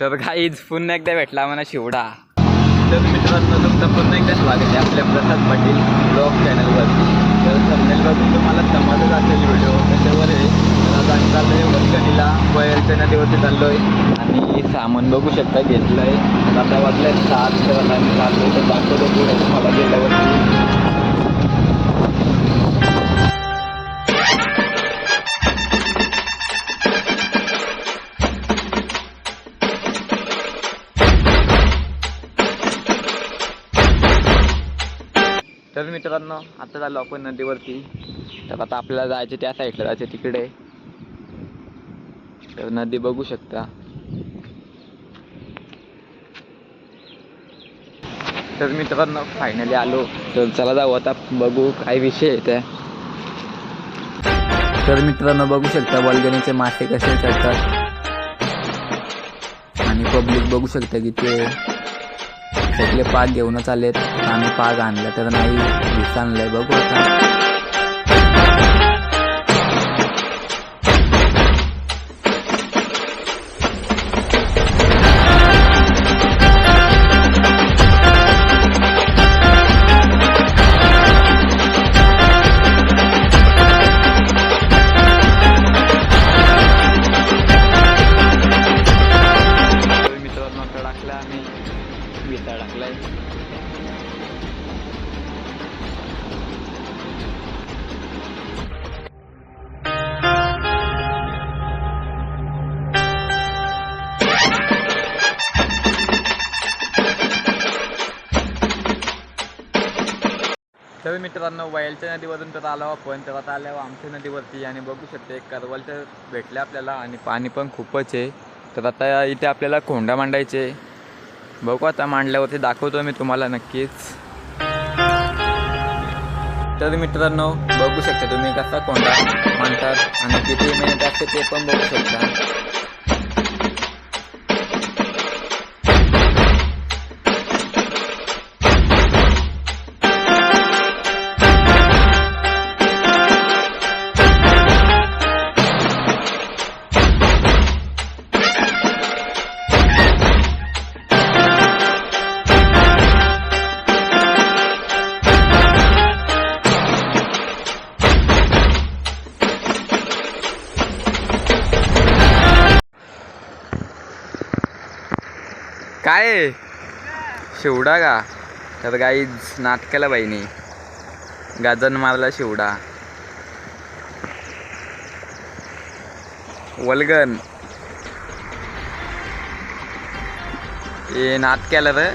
तर काहीच पुन्हा एकदा भेटला मला शिवडा. तर मित्रांनो तुमचं पुन्हा एकदा स्वागत आहे आपल्या प्रसाद पाटील ब्लॉग चॅनलवर तर चॅनल बघून तुम्हाला समजत असेल व्हिडिओ त्याच्यावर आहे. तर आम्ही चाललो आहे वरकणीला वयरच्या नदीवरती चाललो आहे आणि सामान बघू शकता घेतलं आहे आता वाजलं आहे सात तर आम्ही चाललो तर दाखवतो पुढे तुम्हाला गेल्यावरती. मित्रांनो आता झालो आपण नदीवरती. तर आता आपल्याला जायचं त्या साईडला जायचं तिकडे. तर नदी बघू शकता. तर मित्रांनो फायनली आलो. तर चला जाऊ आता बघू काय विषय आहे त्या. तर मित्रांनो बघू शकता बलगणीचे मासे कसे चढतात. आणि पब्लिक बघू शकता की ते. सगळे पाक घेऊनच आलेत. आम्ही पाक आणला तर नाही वीस आणलाय बघू आता. मित्रांनो वयलच्या नदीवरून तर आलो आपण. तर आता आल्यावर आमच्या नदीवरती आणि बघू शकते करवलच्या भेटले आपल्याला आणि पाणी पण खूपच आहे. तर आता इथे आपल्याला कोंडा मांडायचे बघू आता मांडल्यावरती दाखवतो मी तुम्हाला नक्कीच. तर मित्रांनो बघू शकता तुम्ही कसा कोंडा मांडतात आणि किती मिनिट असते ते पण बघू शकता. काय? शिवडा का? तर गाईज नाटकाला बाईनी. गाजन मारला शिवडा. वलगन. हे नाटक्याला रे.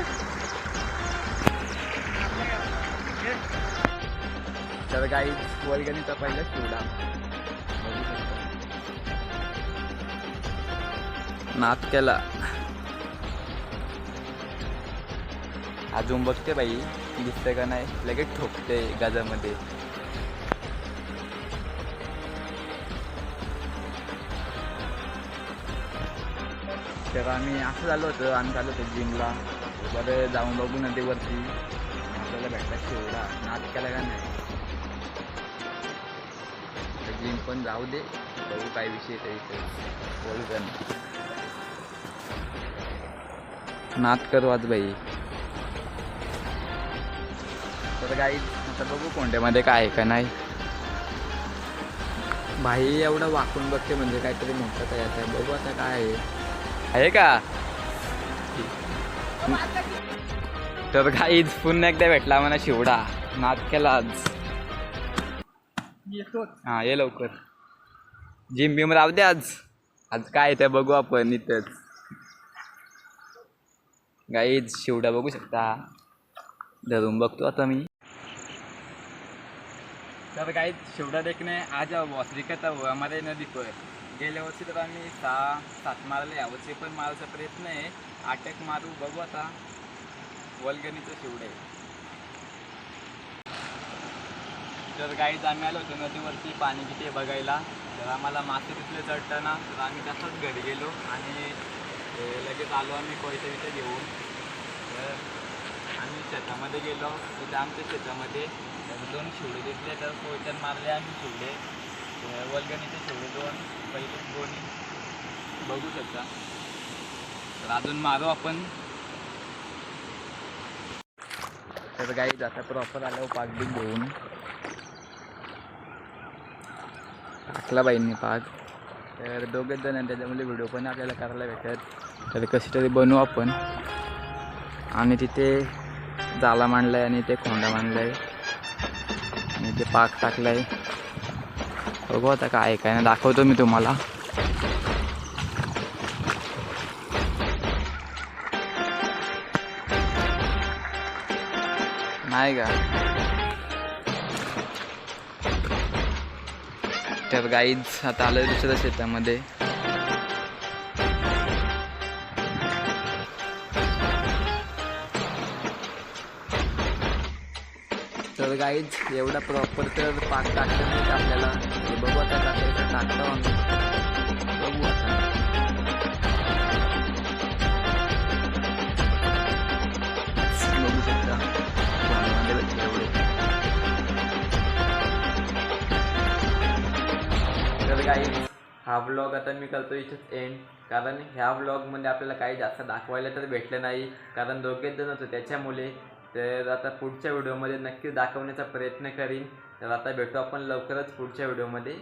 तर गाई वलगणीचा पहिला शिवडा. नाटक्याला अजून बघते बाई दिसतंय का नाही? लगेच ठोकते गाजामध्ये. तर आम्ही असं झालो होतं आम्ही चाललो होतो जिमला. बरं जाऊन बघू नदीवरती आपल्याला भेटला शेवडा नाच केला का नाही? जिम पण जाऊ दे. बघू काय विषय ते बोल बोलू का नाच करू आज बाई. तर काही आता बघू कोंड्यामध्ये काय आहे का नाही. भाई एवढं वाकून बघते म्हणजे काहीतरी मोठं काय आता बघू आता काय आहे. आहे का? तर काहीच पुन्हा एकदा भेटला मला शिवडा. नाच केला आज. हा ये लवकर. जिम बिम राहू दे आज. आज काय ते बघू आपण इथंच. गाईज शिवडा बघू शकता. धरून बघतो आता मी. तर काही शेवटा देखणे आज वासरिकता हमारे नदी पर गेल्या वर्षी तर आम्ही सहा सात मारले यावर्षी पण मारायचा प्रयत्न आहे. आटक मारू बघू आता. वलगणीचं शिवडे तर काहीच आम्ही आलो होतो नदीवरती पाणी किती आहे बघायला. तर आम्हाला मासे तिथले चढताना तर आम्ही तसंच घरी गेलो आणि लगेच आलो आम्ही कोयते विते घेऊन. शेतामध्ये गेलो. तिथे आमच्या शेतामध्ये तर दोन शिवडे दिसले. तर कोयत्यात मारले आम्ही शिवडे. तर वलगणीचे शिवडे दोन पहिले दोन बघू शकता. तर अजून मारू आपण. तर गाई जाता प्रॉपर आल्यावर पाक बी घेऊन. टाकला बाईंनी पाक तर दोघेच जण आहेत, त्याच्यामध्ये व्हिडिओ पण आपल्याला करायला भेटत. तर कशी तरी बनवू आपण. आणि तिथे जाला मांडलाय आणि ते खोंडा मांडलाय. आणि ते पाक टाकलाय. बघू आता काय काय ना दाखवतो मी तुम्हाला. नाही का? तर गाईज आता आलं दुसऱ्या शेतामध्ये. तर गाईज एवढा प्रॉपर तर पाक टाकलं नाही आपल्याला? हे बघू आता टाकायचं टाकतो आम्ही. बघू आता. बघू शकता. एवढे तर हा ब्लॉग आता मी करतो इथेच एंड कारण ह्या ब्लॉगमध्ये आपल्याला काही जास्त दाखवायला तर भेटलं नाही. कारण दोघेच जण होतो त्याच्यामुळे तर आता पुढच्या व्हिडिओमध्ये नक्कीच दाखवण्याचा प्रयत्न करीन. तर आता भेटू आपण लवकरच पुढच्या व्हिडिओमध्ये.